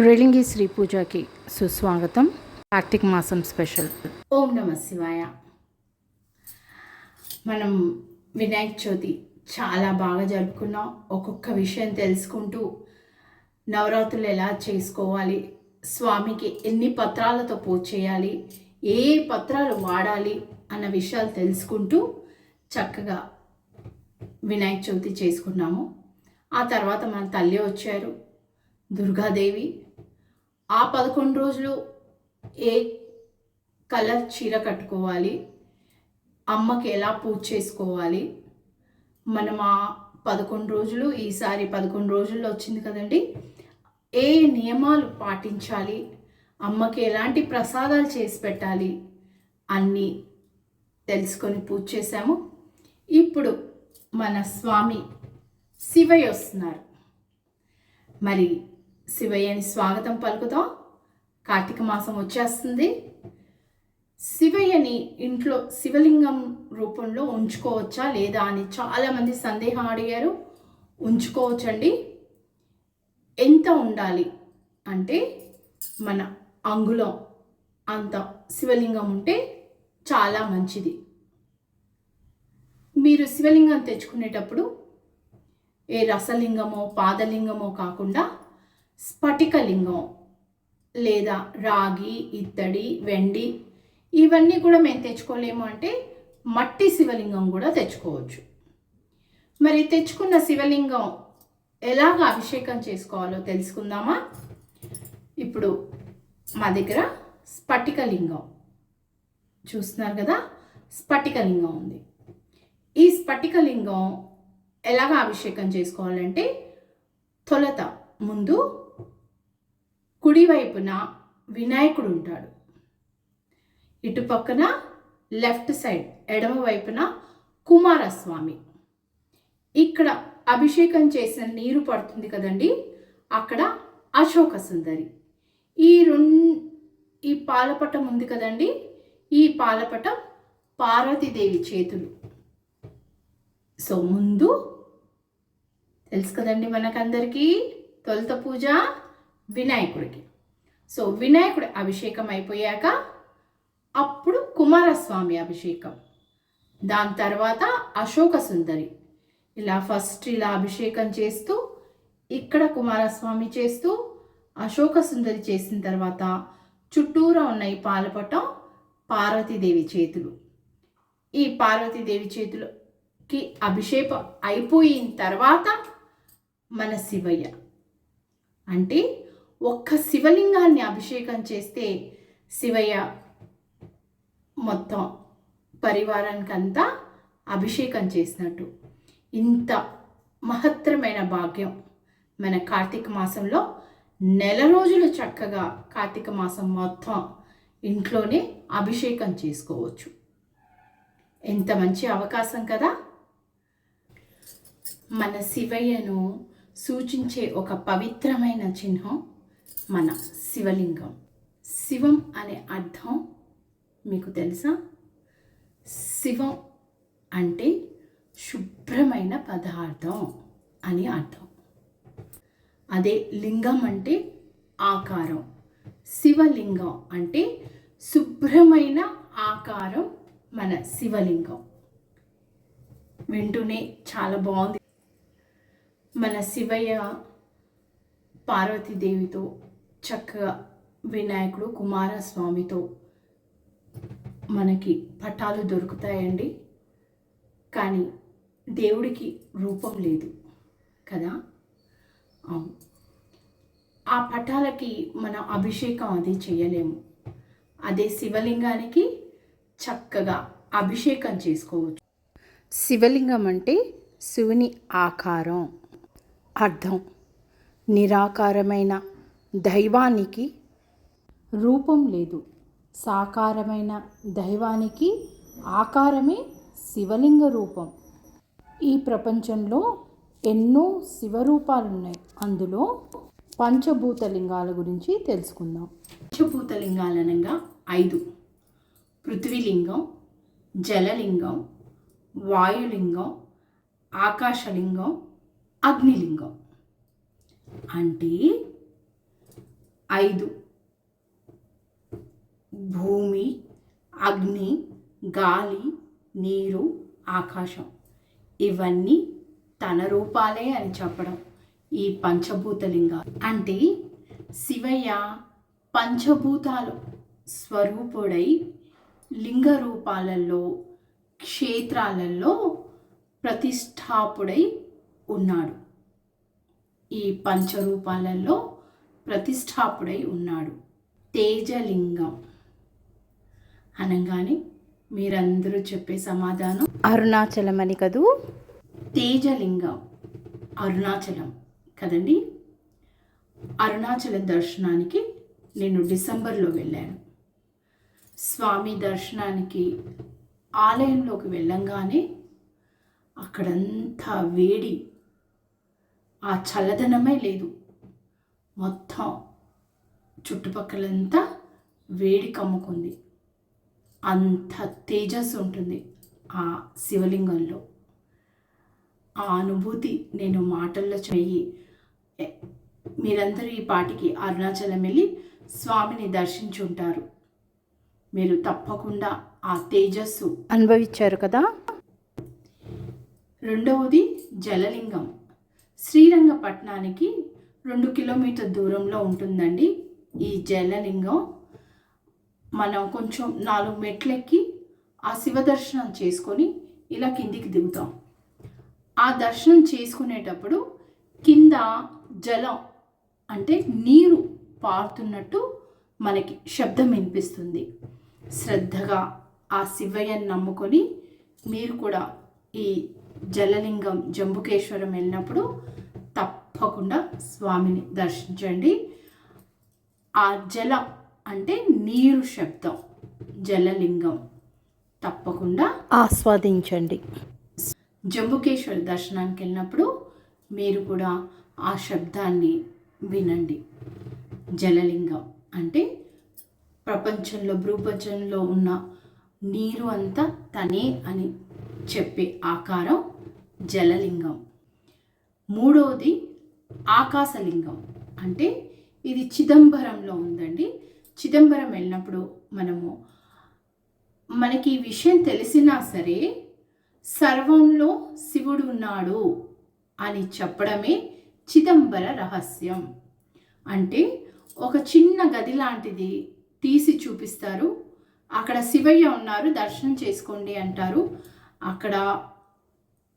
రేలింగి శ్రీ పూజకి సుస్వాగతం. కార్తీక మాసం స్పెషల్. ఓం నమ శివాయ. మనం వినాయక చవితి చాలా బాగా జరుపుకున్నాం. ఒక్కొక్క విషయం తెలుసుకుంటూ నవరాత్రులు ఎలా చేసుకోవాలి స్వామికి ఎన్ని పత్రాలతో పూజ చేయాలి ఏ పత్రాలు వాడాలి అన్న విషయాలు తెలుసుకుంటూ చక్కగా వినాయక చవితి చేసుకున్నాము. ఆ తర్వాత మన తల్లి వచ్చారు దుర్గాదేవి ఆ పదకొండు రోజులు ఏ కలర్ చీర కట్టుకోవాలి? అమ్మకి ఎలా పూజ చేసుకోవాలి? మనం ఆ పదకొండు రోజులు ఈసారి పదకొండు రోజుల్లో వచ్చింది కదండి ఏ నియమాలు పాటించాలి? అమ్మకి ఎలాంటి ప్రసాదాలు చేసి పెట్టాలి? అన్నీ తెలుసుకొని పూజ చేశాము. ఇప్పుడు మన స్వామి శివయ్య వస్తున్నారు. మరి శివయ్యని స్వాగతం పలుకుతాం కార్తీక మాసం వచ్చేస్తుంది. శివయ్యని ఇంట్లో శివలింగం రూపంలో ఉంచుకోవచ్చా లేదా అని చాలామంది సందేహం అడిగారు. ఉంచుకోవచ్చండి. ఎంత ఉండాలి? అంటే మన అంగుళం అంత శివలింగం ఉంటే చాలా మంచిది. మీరు శివలింగం తెచ్చుకునేటప్పుడు ఏ రసలింగమో పాదలింగమో కాకుండా స్ఫటికలింగం లేదా రాగి ఇత్తడి వెండి ఇవన్నీ కూడా మేము తెచ్చుకోలేము అంటే మట్టి శివలింగం కూడా తెచ్చుకోవచ్చు. మరి తెచ్చుకున్న శివలింగం ఎలాగ అభిషేకం చేసుకోవాలో తెలుసుకుందామా? ఇప్పుడు మా దగ్గర స్ఫటికలింగం చూస్తున్నారు కదా? స్ఫటికలింగం ఉంది. ఈ స్ఫటికలింగం ఎలాగ అభిషేకం చేసుకోవాలంటే తొలత ముందు కుడివైపున వినాయకుడు ఉంటాడు ఇటు పక్కన లెఫ్ట్ సైడ్ ఎడమ వైపున కుమారస్వామి. ఇక్కడ అభిషేకం చేసిన నీరు పడుతుంది కదండి అక్కడ అశోక సుందరి. ఈ రెండు ఈ పాలపటం ఉంది కదండి ఈ పాలపటం పార్వతీదేవి చేతులు. సో ముందు తెలుసు కదండి మనకందరికీ తొలుత పూజ. వినాయకుడికి. సో వినాయకుడి అభిషేకం అయిపోయాక అప్పుడు కుమారస్వామి అభిషేకం. దాని తర్వాత అశోక సుందరి. ఇలా ఫస్ట్ ఇలా అభిషేకం చేస్తూ ఇక్కడ కుమారస్వామి చేస్తూ అశోక సుందరి చేసిన తర్వాత చుట్టూరా ఉన్న ఈ పాలపటం పార్వతీదేవి చేతులు. ఈ పార్వతీదేవి చేతులకి అభిషేకం అయిపోయిన తర్వాత మన శివయ్య. అంటే ఒక్క శివలింగాన్ని అభిషేకం చేస్తే శివయ్య మొత్తం పరివారానికంతా అభిషేకం చేసినట్టు. ఇంత మహత్తరమైన భాగ్యం మన కార్తీక మాసంలో. నెల రోజులు చక్కగా కార్తీక మాసం మొత్తం ఇంట్లోనే అభిషేకం చేసుకోవచ్చు. ఎంత మంచి అవకాశం కదా. మన శివయ్యను సూచించే ఒక పవిత్రమైన చిహ్నం మన శివలింగం. శివం అనే అర్థం మీకు తెలుసా? శివం అంటే శుభ్రమైన పదార్థం అని అర్థం. అదే లింగం అంటే ఆకారం. శివలింగం అంటే శుభ్రమైన ఆకారం మన శివలింగం. వింటూనే చాలా బాగుంది. మన శివయ్య పార్వతీదేవితో చక్కగా వినాయకుడు కుమారస్వామితో మనకి పటాలు దొరుకుతాయండి. కానీ దేవుడికి రూపం లేదు కదా? అవును. ఆ పటాలకి మనం అభిషేకం అది చేయలేము. అదే శివలింగానికి చక్కగా అభిషేకం చేసుకోవచ్చు. శివలింగం అంటే శివుని ఆకారం. అర్థం. నిరాకారమైన దైవానికి రూపం లేదు. సాకారమైన దైవానికి ఆకారమే శివలింగ రూపం. ఈ ప్రపంచంలో ఎన్నో శివరూపాలు ఉన్నాయి అందులో పంచభూత లింగాల గురించి తెలుసుకుందాం. పంచభూత లింగాలనంగా ఐదు. పృథ్వీలింగం జలలింగం వాయులింగం ఆకాశలింగం అగ్నిలింగం. అంటే ఐదు. భూమి అగ్ని గాలి నీరు ఆకాశం. ఇవన్నీ తన రూపాలే అని చెప్పడం ఈ పంచభూతలింగాలు. అంటే శివయ్య పంచభూతాలు స్వరూపుడై లింగ రూపాలలో క్షేత్రాలలో ప్రతిష్టాపుడై ఉన్నాడు. ఈ పంచరూపాలలో ప్రతిష్టాపుడై ఉన్నాడు. తేజలింగం. అనగానే మీరందరూ చెప్పే సమాధానం? అరుణాచలం అని కదూ? తేజలింగం. అరుణాచలం. కదండి? అరుణాచలం దర్శనానికి నేను డిసెంబర్లో వెళ్ళాను. స్వామి దర్శనానికి ఆలయంలోకి వెళ్ళంగానే అక్కడంతా వేడి. ఆ చల్లదనమే లేదు. మొత్తం చుట్టుపక్కలంతా వేడి కమ్ముకుంది. అంత తేజస్సు ఉంటుంది ఆ శివలింగంలో. ఆ అనుభూతి నేను మాటల్లో చెయ్యి. మీరందరూ ఈ పాటికి అరుణాచలం వెళ్ళి స్వామిని దర్శించుంటారు. మీరు తప్పకుండా ఆ తేజస్సు అనుభవించారు కదా? రెండవది జలలింగం. శ్రీరంగపట్నానికి రెండు కిలోమీటర్ దూరంలో ఉంటుందండి ఈ జలలింగం. మనం కొంచెం నాలుగు మెట్లెక్కి ఆ శివ దర్శనం చేసుకొని ఇలా కిందికి దిగుతాం. ఆ దర్శనం చేసుకునేటప్పుడు కింద జలం అంటే నీరు పారుతున్నట్టు మనకి శబ్దం వినిపిస్తుంది. శ్రద్ధగా ఆ శివయ్యని నమ్ముకొని మీరు కూడా ఈ జలలింగం జంబుకేశ్వరం వెళ్ళినప్పుడు తప్పకుండా స్వామిని దర్శించండి. ఆ జలం అంటే నీరు శబ్దం జలలింగం. తప్పకుండా ఆస్వాదించండి. జంబుకేశ్వర దర్శనానికి వెళ్ళినప్పుడు మీరు కూడా ఆ శబ్దాన్ని వినండి. జలలింగం అంటే ప్రపంచంలో భూప్రపంచంలో ఉన్న నీరు అంతా తనే అని చెప్పే ఆకారం జలలింగం. మూడవది ఆకాశలింగం. అంటే ఇది చిదంబరంలో ఉందండి. చిదంబరం వెళ్ళినప్పుడు మనము మనకి ఈ విషయం తెలిసినా సరే సర్వంలో శివుడు ఉన్నాడు అని చెప్పడమే చిదంబర రహస్యం. అంటే ఒక చిన్న గది లాంటిది తీసి చూపిస్తారు. అక్కడ శివయ్య ఉన్నారు దర్శనం చేసుకోండి అంటారు. అక్కడ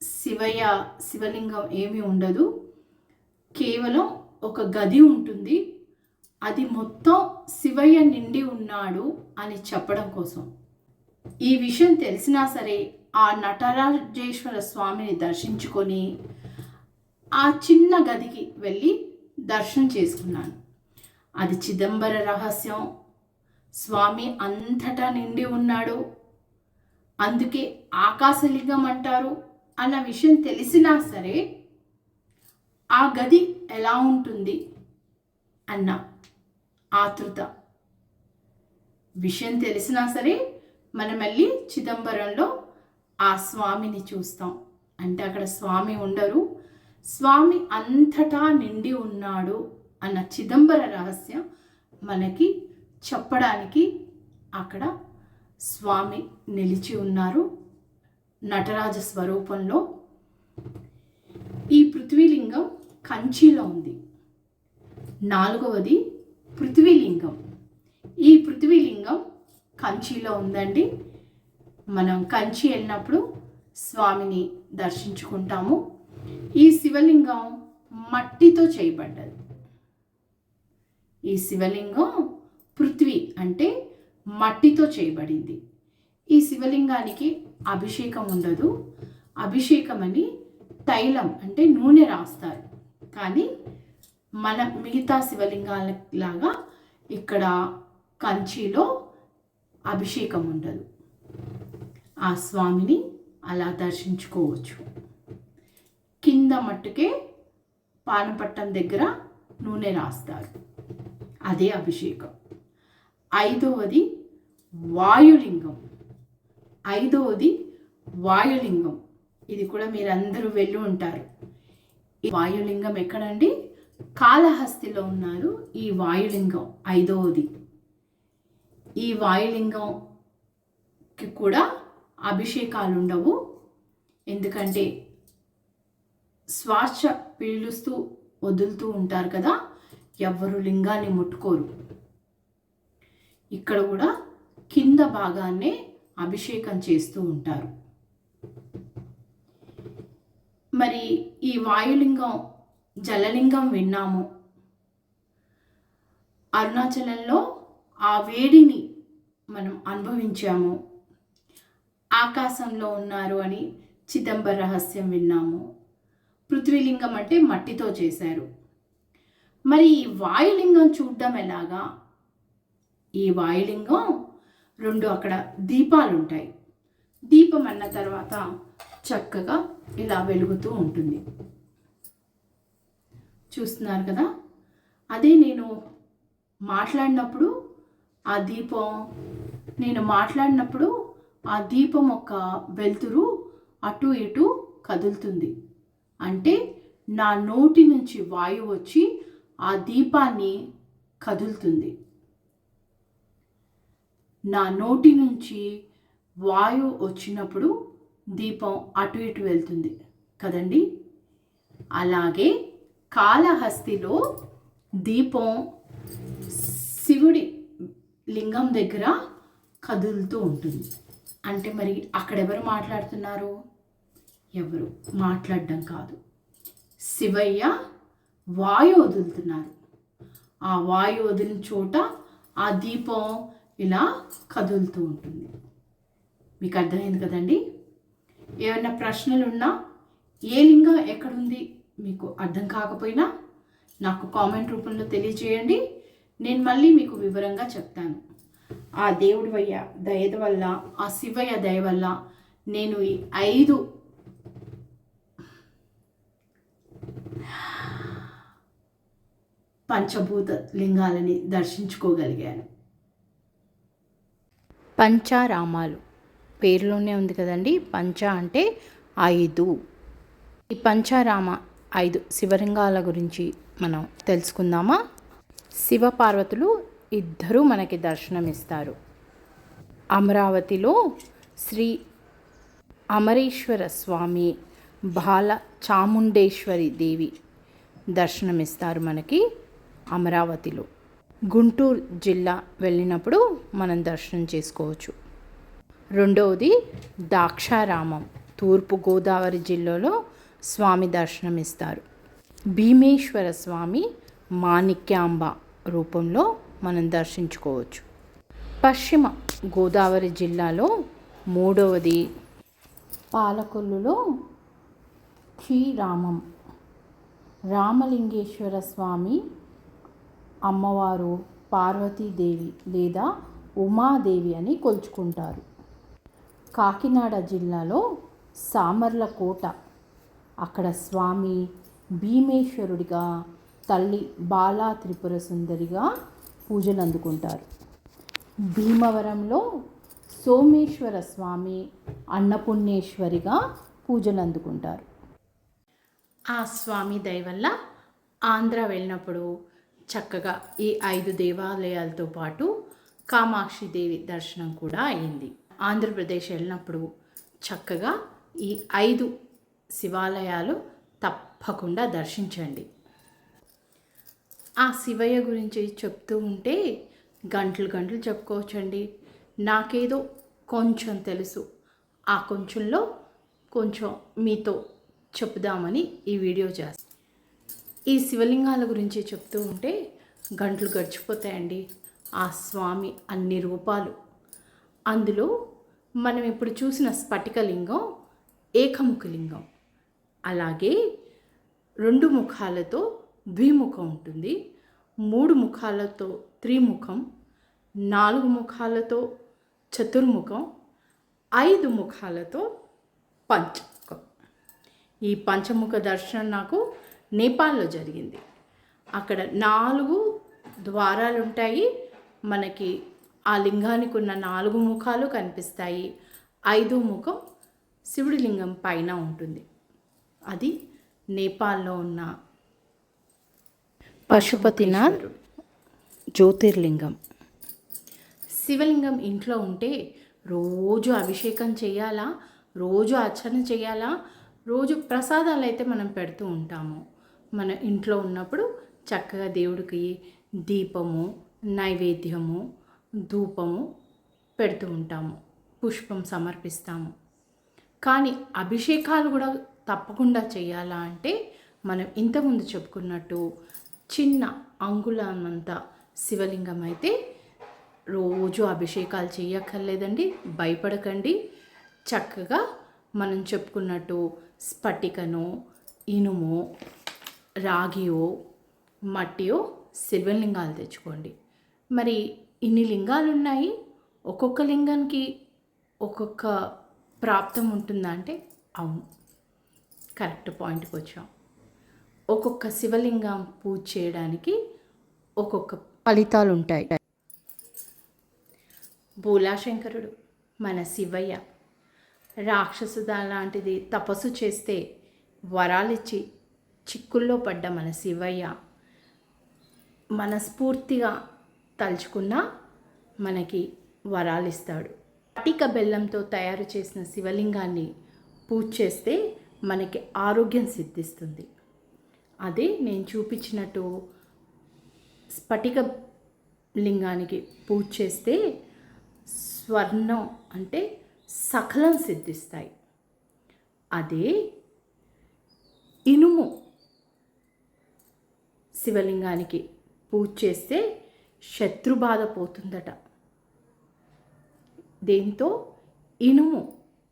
శివయ్య శివలింగం ఏమీ ఉండదు. కేవలం ఒక గది ఉంటుంది. అది మొత్తం శివయ్య నిండి ఉన్నాడు అని చెప్పడం కోసం. ఈ విషయం తెలిసినా సరే ఆ నటరాజేశ్వర స్వామిని దర్శించుకొని ఆ చిన్న గదికి వెళ్ళి దర్శనం చేసుకున్నాను. అది చిదంబర రహస్యం. స్వామి అంతటా నిండి ఉన్నాడు. అందుకే ఆకాశలింగం అంటారు అన్న విషయం తెలిసినా సరే ఆ గది ఎలా ఉంటుంది? అన్న. ఆతృత. విషయం తెలిసినా సరే మనం వెళ్ళి చిదంబరంలో ఆ స్వామిని చూస్తాం. అంటే అక్కడ స్వామి ఉండరు. స్వామి అంతటా నిండి ఉన్నాడు అన్న చిదంబర రహస్యం మనకి చెప్పడానికి అక్కడ స్వామి నిలిచి ఉన్నారు. నటరాజ స్వరూపంలో ఈ పృథ్వీలింగం కంచిలో ఉంది. నాలుగవది పృథ్వీలింగం. ఈ పృథ్వీలింగం కంచిలో ఉందండి. మనం కంచి వెళ్ళినప్పుడు స్వామిని దర్శించుకుంటాము. ఈ శివలింగం మట్టితో చేయబడ్డది. ఈ శివలింగం పృథ్వీ అంటే మట్టితో చేయబడింది. ఈ శివలింగానికి అభిషేకం ఉండదు. అభిషేకం అని తైలం అంటే నూనె రాస్తారు. కానీ మన మిగతా శివలింగాల లాగా ఇక్కడ కంచిలో అభిషేకం ఉండదు. ఆ స్వామిని అలా దర్శించుకోవచ్చు. కింద మట్టుకే పానపట్టం దగ్గర నూనె రాస్తారు. అదే అభిషేకం. ఐదవది వాయులింగం. ఐదవది వాయులింగం. ఇది కూడా మీరందరూ వెళ్ళి ఉంటారు. ఈ వాయులింగం ఎక్కడండి? కాళహస్తిలో ఉన్నారు. ఈ వాయులింగం ఐదవది. ఈ వాయులింగంకి కూడా అభిషేకాలు ఉండవు ఎందుకంటే శ్వాస పీలుస్తూ వదులుతూ ఉంటారు కదా ఎవ్వరు లింగాన్ని ముట్టుకోరు. ఇక్కడ కూడా కింద భాగాన్నే అభిషేకం చేస్తూ ఉంటారు. మరి ఈ వాయులింగం జలలింగం విన్నాము. అరుణాచలంలో ఆ వేడిని మనం అనుభవించాము. ఆకాశంలో ఉన్నారు అని చిదంబర రహస్యం విన్నాము. పృథ్వీలింగం అంటే మట్టితో చేశారు. మరి ఈ వాయులింగం చూడడం ఎలాగా? ఈ వాయులింగం రెండు అక్కడ దీపాలు ఉంటాయి దీపం అన్న తర్వాత చక్కగా ఇలా వెలుగుతూ ఉంటుంది. చూస్తున్నారు కదా? అదే నేను మాట్లాడినప్పుడు ఆ దీపం నేను మాట్లాడినప్పుడు ఆ దీపం యొక్క వెలుతురు అటు ఇటు కదులుతుంది. అంటే నా నోటి నుంచి వాయువు వచ్చి ఆ దీపాన్ని కదులుతుంది. నా నోటి నుంచి వాయువు వచ్చినప్పుడు దీపం అటు ఇటు వెళ్తుంది కదండి? అలాగే కాళహస్తిలో దీపం శివుడి లింగం దగ్గర కదులుతూ ఉంటుంది. అంటే మరి అక్కడెవరు మాట్లాడుతున్నారు? ఎవరు? మాట్లాడడం కాదు. శివయ్య వాయు వదులుతున్నారు. ఆ వాయు వదిలిన చోట ఆ దీపం ఇలా కదులుతూ ఉంటుంది. మీకు అర్థమైంది కదండి? ఏమైనా ప్రశ్నలు ఉన్నా ఏ లింగం ఎక్కడుంది మీకు అర్థం కాకపోయినా నాకు కామెంట్ రూపంలో తెలియజేయండి. నేను మళ్ళీ మీకు వివరంగా చెప్తాను. ఆ దేవుడి వయ్య దయ వల్ల ఆ శివయ్య దయ వల్ల నేను ఈ ఐదు పంచభూత లింగాలని దర్శించుకోగలిగాను. పంచారామాలు. పేరులోనే ఉంది కదండి. పంచ అంటే ఐదు. ఈ పంచారామ ఐదు శివలింగాల గురించి మనం తెలుసుకుందామా? శివపార్వతులు ఇద్దరూ మనకి దర్శనమిస్తారు. అమరావతిలో శ్రీ అమరేశ్వర స్వామి బాల చాముండేశ్వరి దేవి దర్శనమిస్తారు మనకి అమరావతిలో. గుంటూరు జిల్లా వెళ్ళినప్పుడు మనం దర్శనం చేసుకోవచ్చు. రెండవది దాక్షారామం. తూర్పు గోదావరి జిల్లాలో స్వామి దర్శనమిస్తారు. భీమేశ్వర స్వామి మాణిక్యాంబ రూపంలో మనం దర్శించుకోవచ్చు. పశ్చిమ గోదావరి జిల్లాలో మూడవది పాలకొల్లులో శ్రీరామం. రామలింగేశ్వర స్వామి అమ్మవారు పార్వతీదేవి లేదా ఉమాదేవి అని కొలుచుకుంటారు. కాకినాడ జిల్లాలో సామర్లకోట. అక్కడ స్వామి భీమేశ్వరుడిగా తల్లి బాలా త్రిపుర సుందరిగా పూజలు అందుకుంటారు. భీమవరంలో సోమేశ్వర స్వామి అన్నపుణ్యేశ్వరిగా పూజలు అందుకుంటారు. ఆ స్వామి దయ వల్ల ఆంధ్ర వెళ్ళినప్పుడు చక్కగా ఈ ఐదు దేవాలయాలతో పాటు కామాక్షి దేవి దర్శనం కూడా అయింది. ఆంధ్రప్రదేశ్ వెళ్ళినప్పుడు చక్కగా ఈ ఐదు శివాలయాలు తప్పకుండా దర్శించండి. ఆ శివయ్య గురించి చెప్తూ ఉంటే గంటలు గంటలు చెప్పుకోవచ్చండి. నాకేదో కొంచెం తెలుసు. ఆ కొంచెంలో కొంచెం మీతో చెప్దామని ఈ వీడియో చేస్తాను ఈ శివలింగాల గురించి చెప్తూ ఉంటే గంటలు గడిచిపోతాయండి. ఆ స్వామి అన్ని రూపాలు అందులో మనం ఇప్పుడు చూసిన స్ఫటికలింగం ఏకముఖలింగం అలాగే రెండు ముఖాలతో ద్విముఖం ఉంటుంది. మూడు ముఖాలతో త్రిముఖం నాలుగు ముఖాలతో చతుర్ముఖం ఐదు ముఖాలతో పంచముఖం. ఈ పంచముఖ దర్శనం నాకు నేపాల్లో జరిగింది. అక్కడ నాలుగు ద్వారాలు ఉంటాయి మనకి ఆ లింగానికి ఉన్న నాలుగు ముఖాలు కనిపిస్తాయి. ఐదు ముఖం శివుడి లింగం పైన ఉంటుంది. అది నేపాల్లో ఉన్న పశుపతినాథ్ జ్యోతిర్లింగం. శివలింగం ఇంట్లో ఉంటే రోజు అభిషేకం చేయాలా? రోజు అర్చన చేయాలా? రోజు ప్రసాదాలు అయితే మనం పెడుతూ ఉంటాము. మన ఇంట్లో ఉన్నప్పుడు చక్కగా దేవుడికి దీపము నైవేద్యము ధూపము పెడుతూ ఉంటాము పుష్పం సమర్పిస్తాము. కానీ అభిషేకాలు కూడా తప్పకుండా చేయాలా అంటే మనం ఇంతకుముందు చెప్పుకున్నట్టు చిన్న అంగుళానంత శివలింగం అయితే రోజు అభిషేకాలు చేయక్కర్లేదండి భయపడకండి. చక్కగా మనం చెప్పుకున్నట్టు స్ఫటికను ఇనుము రాగియో మట్టియో శివలింగాలు తెచ్చుకోండి. మరి ఇన్ని లింగాలు ఉన్నాయి ఒక్కొక్క లింగానికి ఒక్కొక్క ప్రాప్తం ఉంటుందా అంటే అవును. కరెక్ట్ పాయింట్కి వచ్చాం. ఒక్కొక్క శివలింగం పూజ చేయడానికి ఒక్కొక్క ఫలితాలు ఉంటాయి భూలాశంకరుడు మన శివయ్య రాక్షసుద లాంటిది తపస్సు చేస్తే వరాలిచ్చి చిక్కుల్లో పడ్డ మన శివయ్య మనస్ఫూర్తిగా తలుచుకున్నా మనకి వరాలిస్తాడు. పటిక బెల్లంతో తయారు చేసిన శివలింగాన్ని పూజ చేస్తే మనకి ఆరోగ్యం సిద్ధిస్తుంది. అదే నేను చూపించినట్టు స్ఫటిక లింగానికి పూజ చేస్తే స్వర్ణం అంటే సకలం సిద్ధిస్తాయి. అదే ఇనుము శివలింగానికి పూజ చేస్తే శత్రుబాధ పోతుందట. దేంతో? ఇనుము.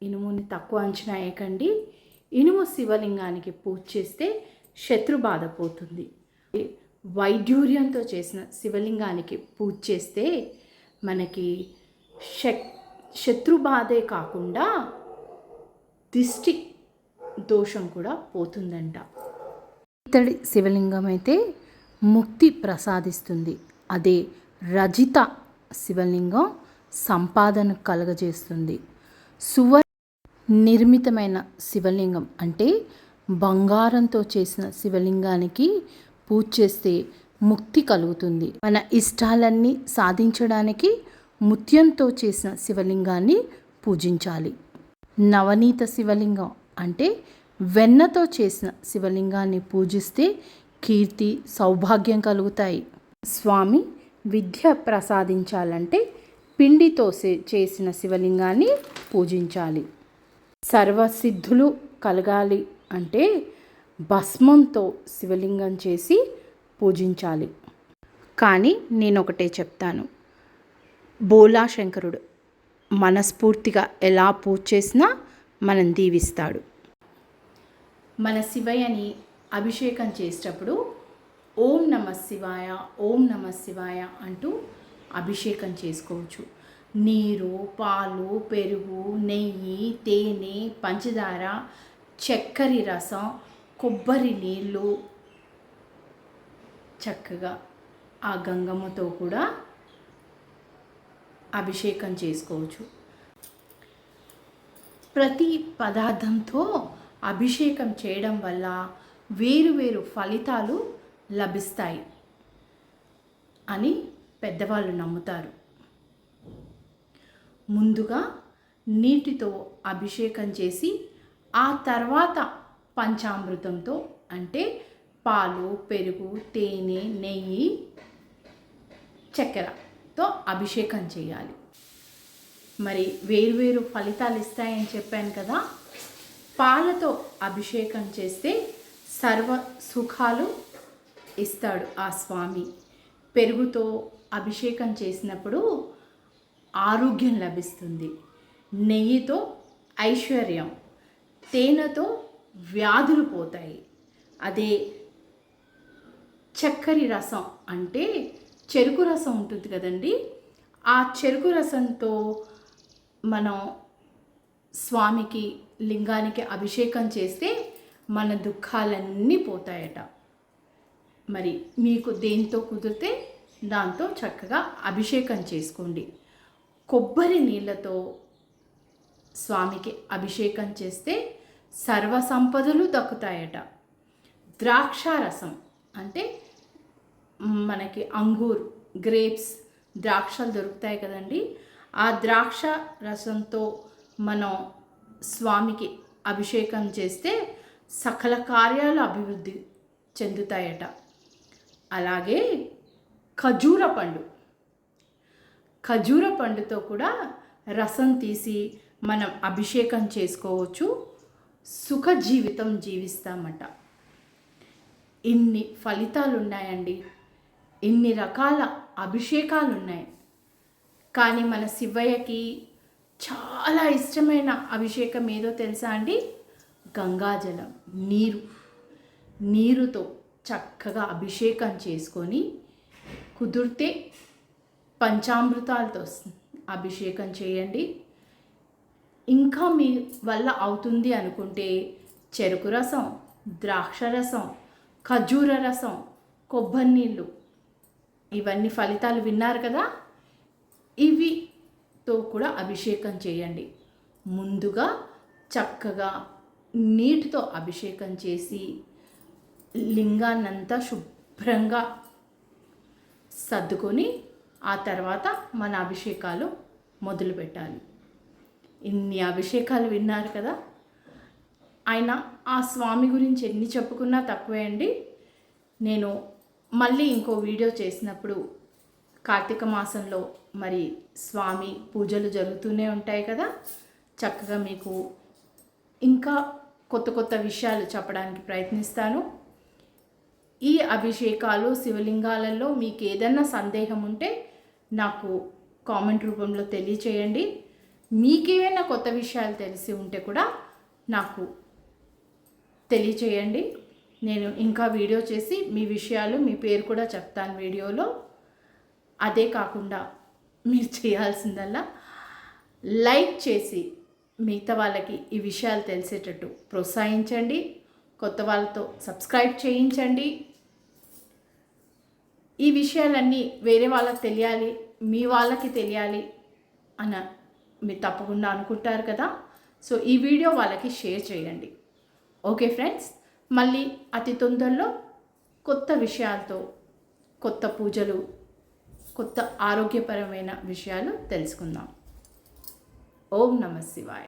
ఇనుముని తక్కువ అంచనా వేయకండి. ఇనుము శివలింగానికి పూజ చేస్తే శత్రుబాధ పోతుంది. వైడ్యూర్యంతో చేసిన శివలింగానికి పూజ చేస్తే మనకి శక్ శత్రుబాధే కాకుండా దిష్టి దోషం కూడా పోతుందంట. ఇతడి శివలింగం అయితే ముక్తి ప్రసాదిస్తుంది. అదే రజిత శివలింగం సంపాదన కలగజేస్తుంది. సువర్ నిర్మితమైన శివలింగం అంటే బంగారంతో చేసిన శివలింగానికి పూజ చేస్తే ముక్తి కలుగుతుంది. మన ఇష్టాలన్నీ సాధించడానికి ముత్యంతో చేసిన శివలింగాన్ని పూజించాలి. నవనీత శివలింగం అంటే వెన్నతో చేసిన శివలింగాన్ని పూజిస్తే కీర్తి సౌభాగ్యం కలుగుతాయి. స్వామి విద్య ప్రసాదించాలంటే పిండితో సే- చేసిన శివలింగాన్ని పూజించాలి. సర్వసిద్ధులు కలగాలి అంటే భస్మంతో శివలింగం చేసి పూజించాలి. కానీ నేను ఒకటే చెప్తాను. బోలా శంకరుడు మనస్ఫూర్తిగా ఎలా పూజ చేసినా మనం దీవిస్తాడు. మన శివయ్యని అభిషేకం చేసేటప్పుడు ఓం నమ శివాయ ఓం నమ శివాయ అంటూ అభిషేకం చేసుకోవచ్చు. నీరు పాలు పెరుగు నెయ్యి తేనె పంచదార చక్కెర రసం కొబ్బరి నీళ్ళు చక్కగా ఆ గంగమ్మతో కూడా అభిషేకం చేసుకోవచ్చు. ప్రతి పదార్థంతో అభిషేకం చేయడం వల్ల వేరు వేరు ఫలితాలు లభిస్తాయి అని పెద్దవాళ్ళు నమ్ముతారు. ముందుగా నీటితో అభిషేకం చేసి ఆ తర్వాత పంచామృతంతో అంటే పాలు పెరుగు తేనె నెయ్యి చక్కెరతో అభిషేకం చేయాలి. మరి వేరువేరు ఫలితాలు ఇస్తాయని చెప్పాను కదా. పాలతో అభిషేకం చేస్తే సర్వ సుఖాలు ఇస్తాడు ఆ స్వామి. పెరుగుతో అభిషేకం చేసినప్పుడు ఆరోగ్యం లభిస్తుంది. నెయ్యితో ఐశ్వర్యం తేనెతో వ్యాధులు పోతాయి. అదే చక్కరి రసం అంటే చెరుకు రసం ఉంటుంది కదండి. ఆ చెరుకు రసంతో మనం స్వామికి లింగానికి అభిషేకం చేస్తే మన దుఃఖాలన్నీ పోతాయట. మరి మీకు దేంతో కుదిరితే దాంతో చక్కగా అభిషేకం చేసుకోండి. కొబ్బరి నీళ్ళతో స్వామికి అభిషేకం చేస్తే సర్వ సంపదలు దక్కుతాయట. ద్రాక్షారసం అంటే మనకి అంగూర్ గ్రేప్స్ ద్రాక్షలు దొరుకుతాయి కదండి. ఆ ద్రాక్ష రసంతో మనం స్వామికి అభిషేకం చేస్తే సకల కార్యాలు అభివృద్ధి చెందుతాయట. అలాగే ఖజూర పండు. ఖజూర పండుతో కూడా రసం తీసి మనం అభిషేకం చేసుకోవచ్చు. సుఖ జీవితం జీవిస్తామట. ఇన్ని ఫలితాలు ఉన్నాయండి ఇన్ని రకాల అభిషేకాలు ఉన్నాయి కానీ మన శివయ్యకి చాలా ఇష్టమైన అభిషేకం ఏదో తెలుసా అండి? గంగాజలం నీరు. నీరుతో చక్కగా అభిషేకం చేసుకొని కుదిరితే పంచామృతాలతో అభిషేకం చేయండి. ఇంకా మీ వల్ల అవుతుంది అనుకుంటే చెరుకు రసం ద్రాక్ష రసం ఖర్జూర రసం కొబ్బరి నీళ్ళు ఇవన్నీ ఫలితాలు విన్నారు కదా? ఇవితో కూడా అభిషేకం చేయండి. ముందుగా చక్కగా నీటితో అభిషేకం చేసి లింగాన్నంతా శుభ్రంగా సర్దుకొని ఆ తర్వాత మన అభిషేకాలు మొదలు పెట్టాలి. ఇన్ని అభిషేకాలు విన్నారు కదా. ఆయన ఆ స్వామి గురించి ఎన్ని చెప్పుకున్నా తక్కువే అండి. నేను మళ్ళీ ఇంకో వీడియో చేసినప్పుడు కార్తీక మాసంలో మరి స్వామి పూజలు జరుగుతూనే ఉంటాయి కదా. చక్కగా మీకు ఇంకా కొత్త కొత్త విషయాలు చెప్పడానికి ప్రయత్నిస్తాను. ఈ అభిషేకాలు శివలింగాలలో మీకు ఏదన్నా సందేహం ఉంటే నాకు కామెంట్ రూపంలో తెలియచేయండి. మీకేమైనా కొత్త విషయాలు తెలిసి ఉంటే కూడా నాకు తెలియచేయండి. నేను ఇంకా వీడియో చేసి మీ విషయాలు మీ పేరు కూడా చెప్తాను వీడియోలో. అదే కాకుండా మీరు చేయాల్సిందల్లా లైక్ చేసి మిగతా వాళ్ళకి ఈ విషయాలు తెలిసేటట్టు ప్రోత్సహించండి. కొత్త వాళ్ళతో సబ్స్క్రైబ్ చేయించండి. ఈ విషయాలన్నీ వేరే వాళ్ళకి తెలియాలి మీ వాళ్ళకి తెలియాలి అన్న మీరు తప్పకుండా అనుకుంటారు కదా. సో ఈ వీడియో వాళ్ళకి షేర్ చేయండి. ఓకే ఫ్రెండ్స్ మళ్ళీ అతి తొందరలో కొత్త విషయాలతో కొత్త పూజలు కొత్త ఆరోగ్యపరమైన విషయాలు తెలుసుకుందాం. ఓం నమ శివాయ.